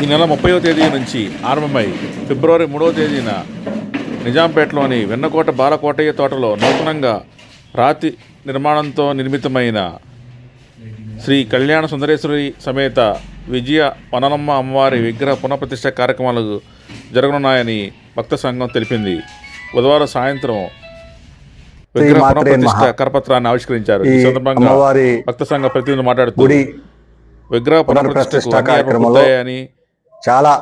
ఈ నెల ముప్పైవ తేదీ నుంచి ఆరంభమై ఫిబ్రవరి మూడవ తేదీన నిజాంపేటలోని వెన్నకోట బాలకోటయ్య తోటలో నూతనంగా రాతి నిర్మాణంతో నిర్మితమైన శ్రీ కళ్యాణ సుందరేశ్వరి సమేత విజయ వననమ్మ అమ్మవారి విగ్రహ పునఃప్రతిష్ఠ కార్యక్రమాలు జరగనున్నాయని భక్త సంఘం తెలిపింది బుధవారం సాయంత్రం విగ్రహ పునఃప్రతిష్ఠ. కరపత్రాన్ని ఆవిష్కరించారు ఈ సందర్భంగా భక్త సంఘ ప్రతినిధులు మాట్లాడుతూ విగ్రహ పునఃప్రతిష్ఠ కార్యక్రమంలో చాలా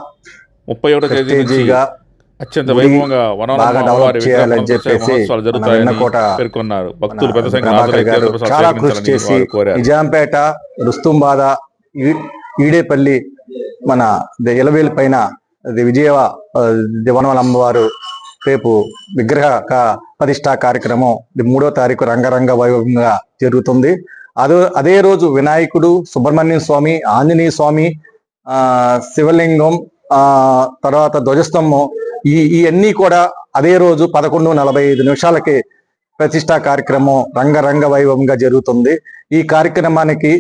ముప్పై ఒకటో తేదీ నుంచి ప్రెస్టీజీగా అత్యంత వైభవంగా చెప్పేసి పేర్కొన్నారు. భక్తులు పెద్ద సంఖ్యలో చాలా కృషి చేసి నిజాంపేట రుస్తుంబాద ఈడేపల్లి మన ఇలవేలు పైన అది విజయ ఆ, దివనవల అమ్మవారు రేపు విగ్రహ ప్రతిష్ఠా కార్యక్రమం ఇది మూడో తారీఖు రంగరంగ వైభవంగా జరుగుతుంది. అదే అదే రోజు వినాయకుడు సుబ్రహ్మణ్యం స్వామి ఆంజనేయ స్వామి శివలింగం ఆ తర్వాత ధ్వజస్తంభం ఈ ఇవన్నీ కూడా అదే రోజు పదకొండు నలభై ఐదు నిమిషాలకి ప్రతిష్టా కార్యక్రమం రంగరంగ వైభవంగా జరుగుతుంది. ఈ కార్యక్రమానికి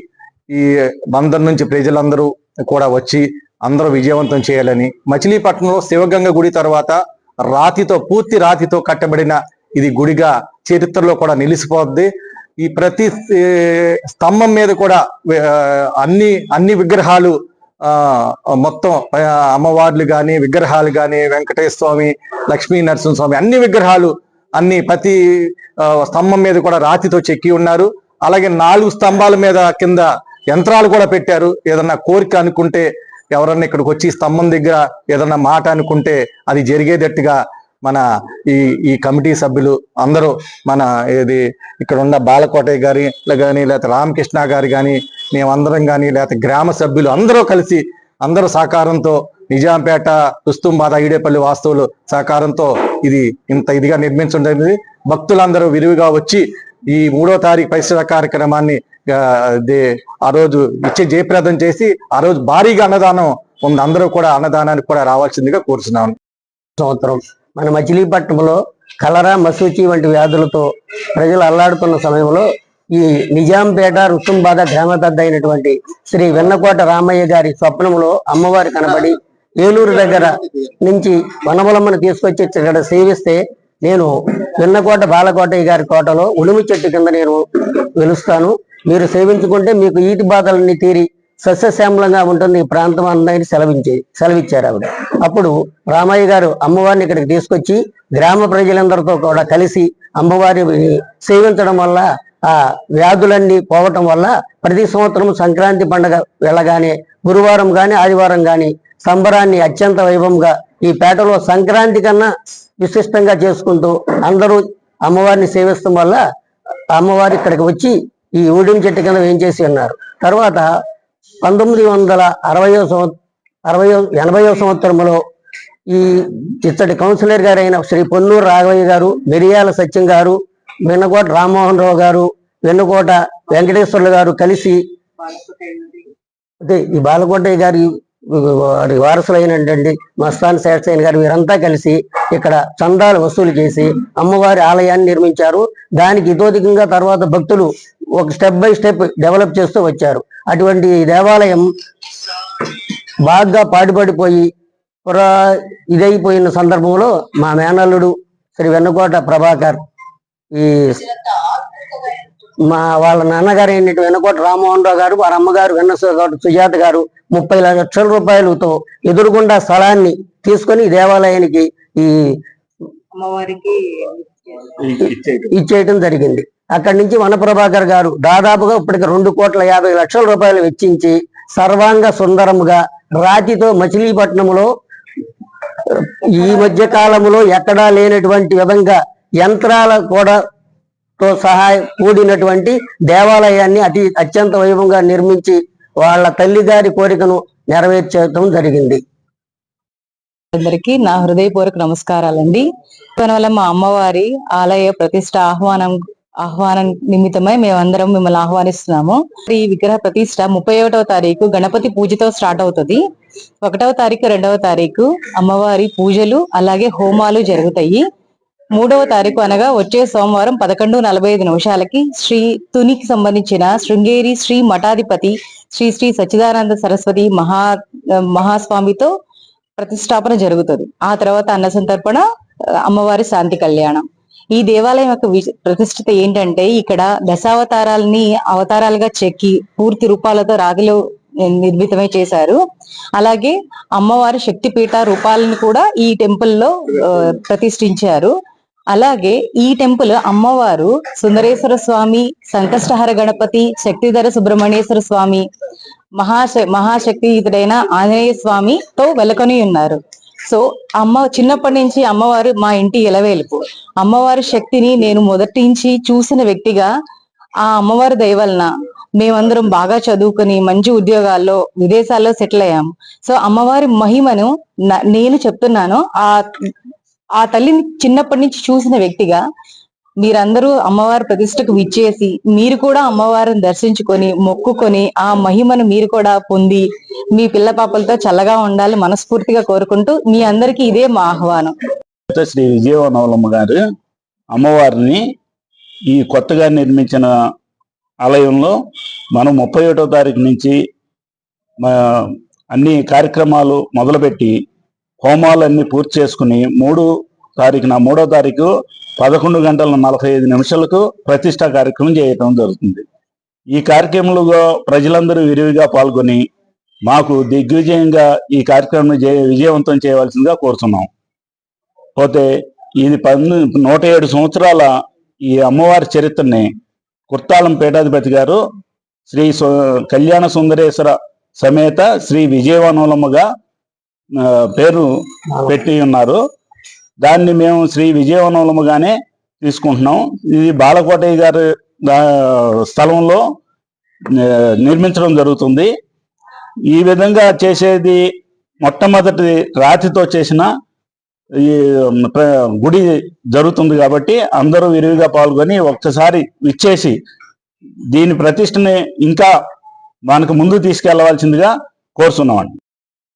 ఈ బందర్ నుంచి ప్రజలందరూ కూడా వచ్చి అందరూ విజయవంతం చేయాలని మచిలీపట్నంలో శివగంగ గుడి తర్వాత రాతితో పూర్తి రాతితో కట్టబడిన ఇది గుడిగా చరిత్రలో కూడా నిలిచిపోద్ది. ఈ ప్రతి స్తంభం మీద కూడా అన్ని అన్ని విగ్రహాలు మొత్తం అమ్మవార్లు కానీ విగ్రహాలు కానీ వెంకటేశ్వర స్వామి లక్ష్మీ నరసింహస్వామి అన్ని విగ్రహాలు అన్ని ప్రతి స్తంభం మీద కూడా రాతితో చెక్కి ఉన్నారు. అలాగే నాలుగు స్తంభాల మీద కింద యంత్రాలు కూడా పెట్టారు. ఏదన్నా కోరిక అనుకుంటే ఎవరన్నా ఇక్కడికి వచ్చి స్తంభం దగ్గర ఏదన్నా మాట అనుకుంటే అది జరిగేటట్టుగా మన ఈ ఈ కమిటీ సభ్యులు అందరూ మన ఏది ఇక్కడ ఉన్న బాలకోటయ్య గారి కానీ లేకపోతే రామకృష్ణ గారు కానీ మేమందరం కానీ లేకపోతే గ్రామ సభ్యులు అందరూ కలిసి అందరూ సహకారంతో నిజాంపేట రుస్తుంబాద ఈడేపల్లి వాస్తువులు సహకారంతో ఇది ఇంత ఇదిగా నిర్మించడం భక్తులందరూ విరివిగా వచ్చి ఈ మూడో తారీఖు పరిసర కార్యక్రమాన్ని ఆ, ఆ రోజు ఇచ్చే జయప్రదం చేసి ఆ రోజు భారీగా అన్నదానం ఉంది. అందరూ కూడా అన్నదానానికి కూడా రావాల్సిందిగా కోరుతున్నాను సంవత్సరం మన మచిలీపట్నంలో కలరా మసూచి వంటి వ్యాధులతో ప్రజలు అల్లాడుతున్న సమయంలో ఈ నిజాంపేట రుస్తుంబాద గ్రామ పెద్ద అయినటువంటి శ్రీ వెన్నకోట రామయ్య గారి స్వప్నంలో అమ్మవారి కనబడి ఏలూరు దగ్గర నుంచి వనములమ్మను తీసుకొచ్చి ఇక్కడ సేవిస్తే నేను వెన్నకోట బాలకోటయ్య గారి కోటలో ఉడుము చెట్టు కింద నేను వెలుస్తాను. మీరు సేవించుకుంటే మీకు ఈటి బాధలన్నీ తీరి సస్యశ్యామలంగా ఉంటుంది. ఈ ప్రాంతం అందరినీ సెలవించే సెలవిచ్చారు ఆవిడ. అప్పుడు రామయ్య గారు అమ్మవారిని ఇక్కడికి తీసుకొచ్చి గ్రామ ప్రజలందరితో కూడా కలిసి అమ్మవారిని సేవించడం వల్ల ఆ వ్యాధులన్నీ పోవటం వల్ల ప్రతి సంవత్సరం సంక్రాంతి పండుగ వెళ్ళగానే గురువారం గాని ఆదివారం గాని సంబరాన్ని అత్యంత వైభవంగా ఈ పేటలో సంక్రాంతి కన్నా విశిష్టంగా చేసుకుంటూ అందరూ అమ్మవారిని సేవిస్తాం వల్ల అమ్మవారు ఇక్కడికి వచ్చి ఈ ఊడిం చెట్టు కింద వేయించేసి ఉన్నారు. తర్వాత పంతొమ్మిది వందల అరవయో సంవత్సరం అరవయో ఎనభయో సంవత్సరంలో ఈ ఇతడి కౌన్సిలర్ గారైన శ్రీ పొన్నూరు రాఘవయ్య గారు మిరియాల సత్యం గారు వెన్నకోట రామ్మోహన్ రావు గారు వెన్నుకోట వెంకటేశ్వర్లు గారు కలిసి అదే ఈ బాలకోటయ్య గారి వారి వారసులైనటువంటి మస్తాన్ శేషయ్య గారు వీరంతా కలిసి ఇక్కడ చందాలు వసూలు చేసి అమ్మవారి ఆలయాన్ని నిర్మించారు. దానికి ఇతోధికంగా తర్వాత భక్తులు ఒక స్టెప్ బై స్టెప్ డెవలప్ చేస్తూ వచ్చారు. అటువంటి దేవాలయం బాగా పాటుపడిపోయి పురా ఇదైపోయిన సందర్భంలో మా మేనల్లుడు శ్రీ వెన్నకోట ప్రభాకర్ ఈ మా వాళ్ళ నాన్నగారు అయినటువంటి వెన్నకోట రామ్మోహన్ రావు గారు వారి అమ్మగారు వెన్నకోట సుజాత గారు ముప్పై లక్షల రూపాయలతో ఎదురుగుండా స్థలాన్ని తీసుకొని దేవాలయానికి ఈ అమ్మవారికి ఇచ్చేయటం జరిగింది. అక్కడి నుంచి వనప్రభాకర్ గారు దాదాపుగా ఇప్పటికి రెండు కోట్ల యాభై లక్షల రూపాయలు వెచ్చించి సర్వాంగ సుందరముగా రాతితో మచిలీపట్నంలో ఈ మధ్య కాలంలో ఎక్కడా లేనటువంటి విధంగా యంత్రాల కూడా తో సహాయం కూడినటువంటి దేవాలయాన్ని అతి అత్యంత వైభవంగా నిర్మించి వాళ్ళ తల్లిగారి కోరికను నెరవేర్చడం జరిగింది. అందరికీ నా హృదయపూర్వక నమస్కారాలండి. వల్ల మా అమ్మవారి ఆలయ ప్రతిష్ట ఆహ్వానం ఆహ్వానం నిమిత్తమై మేమందరం మిమ్మల్ని ఆహ్వానిస్తున్నాము. ఈ విగ్రహ ప్రతిష్ట ముప్పై ఒకటవ తారీఖు గణపతి పూజతో స్టార్ట్ అవుతుంది. ఒకటవ తారీఖు రెండవ తారీఖు అమ్మవారి పూజలు అలాగే హోమాలు జరుగుతాయి. మూడవ తారీఖు అనగా వచ్చే సోమవారం పదకొండు నలభై ఐదు నిమిషాలకి శ్రీ తునికి సంబంధించిన శృంగేరి శ్రీ మఠాధిపతి శ్రీ శ్రీ సచ్చిదానంద సరస్వతి మహా మహాస్వామితో ప్రతిష్టాపన జరుగుతుంది. ఆ తర్వాత అన్న సంతర్పణ అమ్మవారి శాంతి కళ్యాణం. ఈ దేవాలయం యొక్క విశ- ప్రతిష్ఠత ఏంటంటే ఇక్కడ దశావతారాలని అవతారాలుగా చెక్కి పూర్తి రూపాలతో రాగిలో నిర్మితమై చేశారు. అలాగే అమ్మవారి శక్తిపీఠ రూపాలను కూడా ఈ టెంపుల్లో ప్రతిష్ఠించారు. అలాగే ఈ టెంపుల్ అమ్మవారు సుందరేశ్వర స్వామి సంకష్టహర గణపతి శక్తిధర సుబ్రహ్మణ్యేశ్వర స్వామి మహాశ మహాశక్తియుతుడైన ఆంజనేయ స్వామితో వెలకొని ఉన్నారు సో అమ్మ చిన్నప్పటి నుంచి అమ్మవారు మా ఇంటి ఎలవేలుపు. అమ్మవారి శక్తిని నేను మొదటి నుంచి చూసిన వ్యక్తిగా ఆ అమ్మవారి దయవలన మేమందరం బాగా చదువుకుని మంచి ఉద్యోగాల్లో విదేశాల్లో సెటిల్ అయ్యాము. సో అమ్మవారి మహిమను నేను చెప్తున్నాను. ఆ ఆ తల్లిని చిన్నప్పటి నుంచి చూసిన వ్యక్తిగా మీరందరూ అమ్మవారి ప్రతిష్టకు విచ్చేసి మీరు కూడా అమ్మవారిని దర్శించుకొని మొక్కుకొని ఆ మహిమను మీరు కూడా పొంది మీ పిల్ల పాపలతో చల్లగా ఉండాలి మనస్ఫూర్తిగా కోరుకుంటూ మీ అందరికి ఇదే మా ఆహ్వానం. శ్రీ విజయవనవలమ్మ గారు అమ్మవారిని ఈ కొత్తగా నిర్మించిన ఆలయంలో మనం ముప్పై ఒకటో తారీఖు నుంచి అన్ని కార్యక్రమాలు మొదలుపెట్టి హోమాలన్నీ పూర్తి చేసుకుని మూడు తారీఖున మూడో తారీఖు పదకొండు గంటల నలభై ఐదు నిమిషాలకు ప్రతిష్టా కార్యక్రమం చేయటం జరుగుతుంది. ఈ కార్యక్రమంలో ప్రజలందరూ విరివిగా పాల్గొని మాకు దిగ్విజయంగా ఈ కార్యక్రమం జయ- విజయవంతం చేయవలసిందిగా కోరుతున్నాం. పోతే ఇది పన్ను నూట ఏడు సంవత్సరాల ఈ అమ్మవారి చరిత్రని కుర్తాళం పీఠాధిపతి గారు శ్రీ కళ్యాణ సుందరేశ్వర సమేత శ్రీ విజయవనోలమ్మగా పేరు పెట్టి ఉన్నారు. దాన్ని మేము శ్రీ విజయవనములుగానే తీసుకుంటున్నాం. ఇది బాలకోటయ్య గారి స్థలంలో నిర్మించడం జరుగుతుంది. ఈ విధంగా చేసేది మొట్టమొదటి రాతితో చేసిన ఈ గుడి జరుగుతుంది కాబట్టి అందరూ విరివిగా పాల్గొని ఒక్కసారి ఇచ్చేసి దీని ప్రతిష్టని ఇంకా మనకు ముందు తీసుకెళ్ళవలసిందిగా కోరుతున్నామండి.